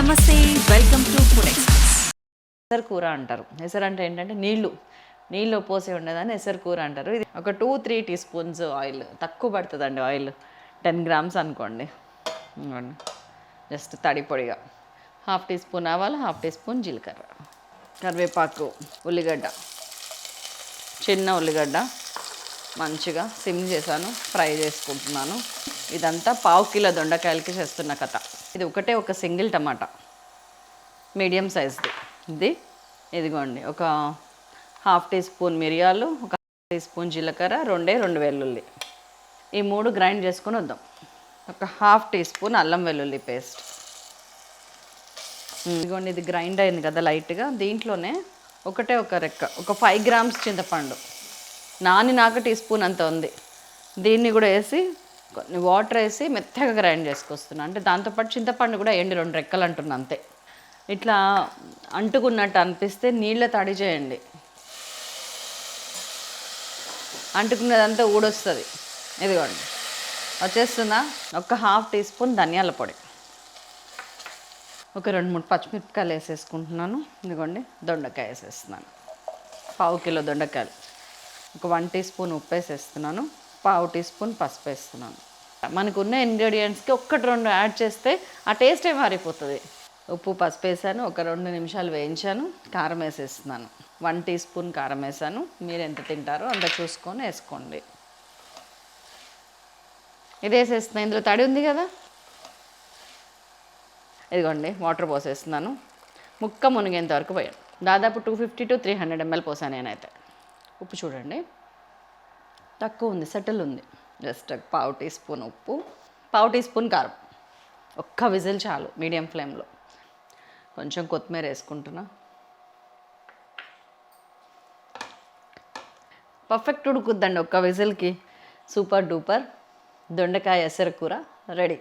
నమస్తే welcome to food express. ఎసరు కూర అంటారు. ఎసరు అంటే ఏంటంటే నీళ్ళు నీళ్ళు పోసి ఉండేదాన్ని ఎసరు కూర అంటారు. ఇది ఒక two three teaspoons oil తక్కువ పడుతుందండి ఆయిల్ టెన్ గ్రామ్స్ అనుకోండి. జస్ట్ తడి పొడిగా. హాఫ్ టీ స్పూన్ ఆవాలు హాఫ్ టీ స్పూన్ జీలకర్ర. కరివేపాకు ఉల్లిగడ్డ. చిన్న ఉల్లిగడ్డ. మంచిగా సిమ్ చేశాను ఫ్రై చేసుకుంటున్నాను. ఇదంతా పావు కిలో దొండకాయలకి చేస్తున్న కథ. ఇది ఒకటే ఒక సింగిల్ టమాటా. మీడియం సైజ్ది. ఇది ఇదిగోండి ఒక హాఫ్ టీ స్పూన్ మిరియాలు ఒక టీ స్పూన్ జీలకర్ర రెండే రెండు వెల్లుల్లి. ఈ మూడు గ్రైండ్ చేసుకొని వద్దాం. ఒక హాఫ్ టీ స్పూన్ అల్లం వెల్లుల్లి పేస్ట్. ఇదిగోండి ఇది గ్రైండ్ అయింది కదా లైట్గా. దీంట్లోనే ఒకటే ఒక రెక్క ఒక ఫైవ్ గ్రామ్స్ చింతపండు. నాని నాకు టీ స్పూన్ అంత ఉంది. దీన్ని కూడా వేసి కొన్ని వాటర్ వేసి మెత్తగా గ్రైండ్ చేసుకొస్తున్నాను అంటే దాంతోపాటు చింతపండు కూడా ఎండి రెండు రెక్కలు అంటున్నా అంతే. ఇట్లా అంటుకున్నట్టు అనిపిస్తే నీళ్ళ తడి చేయండి. అంటుకున్నదంతా ఊడొస్తుంది. ఇదిగోండి. వచ్చేస్తుందా? ఒక హాఫ్ టీ స్పూన్ ధనియాల పొడి. ఒక రెండు మూడు పచ్చిమిరపకాయలు వేసేసుకుంటున్నాను. ఇదిగోండి దొండకాయ వేసేస్తున్నాను. పావు కిలో దొండకాయలు. ఒక వన్ టీ స్పూన్ ఉప్పు వేసేస్తున్నాను. పావు టీ స్పూన్ పసుపు వేస్తున్నాను. మనకు ఉన్న ఇంగ్రీడియంట్స్కి ఒక్కటి రెండు యాడ్ చేస్తే ఆ టేస్టే మారిపోతుంది. ఉప్పు పసుపు వేసాను ఒక రెండు నిమిషాలు వేయించాను కారం వేసేస్తున్నాను. వన్ టీ స్పూన్ కారం వేసాను. మీరు ఎంత తింటారో అంత చూసుకొని వేసుకోండి. ఇది వేసేస్తున్నాను ఇందులో తడి ఉంది కదా? ఇదిగోండి వాటర్ పోసేస్తున్నాను. ముక్క మునిగేంత వరకు పోయాను దాదాపు two fifty to three hundred ML పోసాను నేనైతే. ఉప్పు చూడండి. తక్కువ ఉంది సెటిల్ ఉంది. జస్ట్ పావు టీ స్పూన్ ఉప్పు పావు టీ స్పూన్ కారం. ఒక్క విజిల్ చాలు మీడియం ఫ్లేమ్లో. కొంచెం కొత్తిమీర వేసుకుంటున్నా. పర్ఫెక్ట్ ఉడుకుద్దండి ఒక్క విజిల్కి. Super duper. దొండకాయ ఎసరు కూర రెడీ.